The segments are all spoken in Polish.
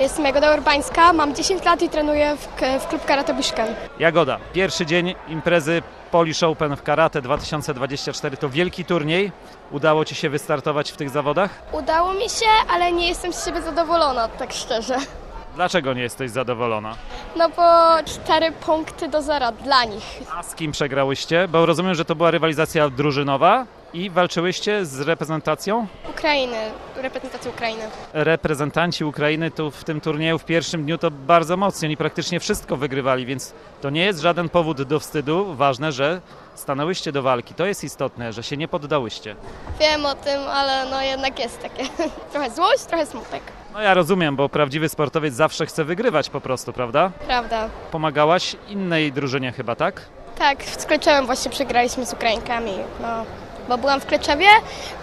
Jestem Jagoda Urbańska, mam 10 lat i trenuję w, w klub Karate Bushkan. Jagoda, pierwszy dzień imprezy Polish Open w Karate 2024 to wielki turniej. Udało Ci się wystartować w tych zawodach? Udało mi się, ale nie jestem z siebie zadowolona, tak szczerze. Dlaczego nie jesteś zadowolona? No bo 4 punkty do zera dla nich. A z kim przegrałyście? Bo rozumiem, że to była rywalizacja drużynowa i walczyłyście z reprezentacją? Ukrainy, reprezentacja Ukrainy. Reprezentanci Ukrainy tu w tym turnieju w pierwszym dniu to bardzo mocni. Oni praktycznie wszystko wygrywali, więc to nie jest żaden powód do wstydu. Ważne, że stanęłyście do walki. To jest istotne, że się nie poddałyście. Wiem o tym, ale no jednak jest takie trochę złość, trochę smutek. No ja rozumiem, bo prawdziwy sportowiec zawsze chce wygrywać po prostu, prawda? Prawda. Pomagałaś innej drużynie chyba, tak? Tak, z Kleczewem właśnie przegraliśmy z Ukrainkami, no. Bo byłam w Kleczewie,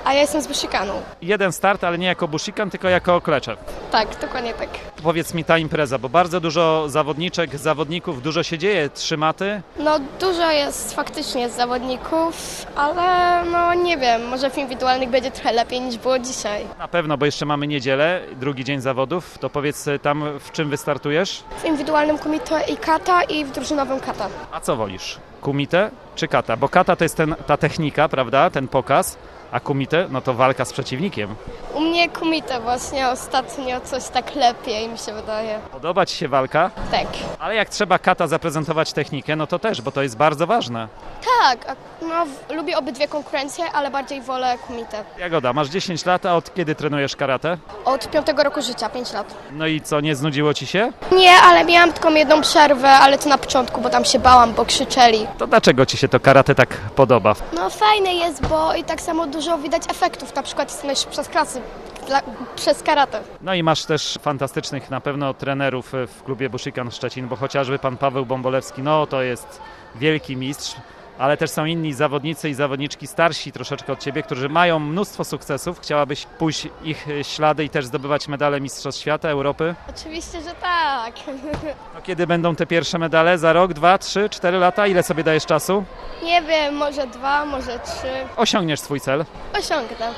a ja jestem z Bushikanu. Jeden start, ale nie jako bushikan, tylko jako kleczew. Tak, dokładnie tak. Powiedz mi ta impreza, bo bardzo dużo zawodniczek, zawodników, dużo się dzieje, trzy maty. No dużo jest faktycznie zawodników, ale no nie wiem, może w indywidualnych będzie trochę lepiej niż było dzisiaj. Na pewno, bo jeszcze mamy niedzielę, drugi dzień zawodów. To powiedz y, tam, w czym wystartujesz? W indywidualnym komite i kata i w drużynowym kata. A co wolisz? Kumite czy kata? Bo kata to jest ten, ta technika, prawda? Ten pokaz, a kumite no to walka z przeciwnikiem. U mnie komite właśnie ostatnio coś tak lepiej mi się wydaje. Podoba Ci się walka? Tak. Ale jak trzeba kata zaprezentować technikę, no to też, bo to jest bardzo ważne. Tak, a- no lubię obydwie konkurencje, ale bardziej wolę komite. Jagoda, masz 10 lat, a od kiedy trenujesz karate? Od piątego roku życia, 5 lat. No i co, nie znudziło Ci się? Nie, ale miałam tylko jedną przerwę, ale to na początku, bo tam się bałam, bo krzyczeli. To dlaczego Ci się to karate tak podoba? No fajne jest, bo i tak samo dużo widać efektów, na przykład jesteś przez klasy, dla, przez karate. No i masz też fantastycznych na pewno trenerów e, w klubie Bushikan Szczecin, bo chociażby pan Paweł Bombolewski, no to jest wielki mistrz, ale też są inni zawodnicy i zawodniczki starsi troszeczkę od ciebie, którzy mają mnóstwo sukcesów. Chciałabyś pójść ich e, ślady i też zdobywać medale Mistrzostw Świata, Europy? Oczywiście, że tak. No kiedy będą te pierwsze medale? Za rok, dwa, trzy, cztery lata? Ile sobie dajesz czasu? Nie wiem, może dwa, może trzy. Osiągniesz swój cel. Osiągnę.